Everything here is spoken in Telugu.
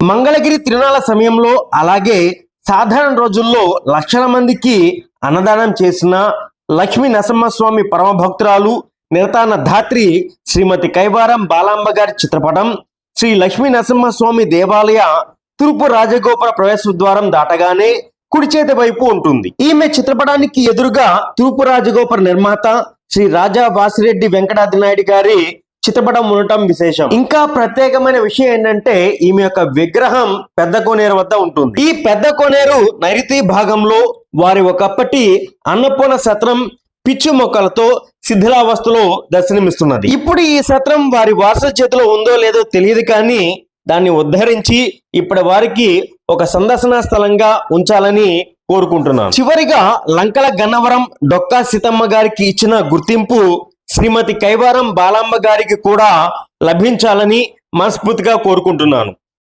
మంగళగిరి తిరునాళ్ళ సమయంలో అలాగే సాధారణ రోజుల్లో లక్షల మందికి అన్నదానం చేసిన లక్ష్మీ నరసింహస్వామి స్వామి పరమభక్తురాలు నిరతాన ధాత్రి శ్రీమతి కైవారం బాలాంబ గారి చిత్రపటం శ్రీ లక్ష్మీ నరసింహస్వామి దేవాలయ తూర్పు రాజగోపుర ప్రవేశ ద్వారం దాటగానే కుడి చేతి వైపు ఉంటుంది. ఈమె చిత్రపటానికి ఎదురుగా తూర్పు రాజగోపుర నిర్మాత శ్రీ రాజా వాసిరెడ్డి వెంకటాద్రి నాయుడు గారి చిత్రపటం ఉండటం విశేషం. ఇంకా ప్రత్యేకమైన విషయం ఏంటంటే ఈమె యొక్క విగ్రహం పెద్ద కోనేరు వద్ద ఉంటుంది. ఈ పెద్ద కోనేరు నైరుతి భాగంలో వారి ఒకప్పటి అన్నపూర్ణ సత్రం పిచ్చు మొక్కలతో శిథిలావస్థలో దర్శనమిస్తున్నది. ఇప్పుడు ఈ సత్రం వారి వారసుల చేతిలో ఉందో లేదో తెలియదు కానీ దాన్ని ఉద్ధరించి ఇప్పటి వారికి ఒక సందర్శన స్థలంగా ఉంచాలని కోరుకుంటున్నాను. చివరిగా లంకల గన్నవరం డొక్కా సీతమ్మ గారికి ఇచ్చిన గుర్తింపు శ్రీమతి కైవారం బాలమ్మ గారికి కూడా లభించాలని మనస్ఫూర్తిగా కోరుకుంటున్నాను.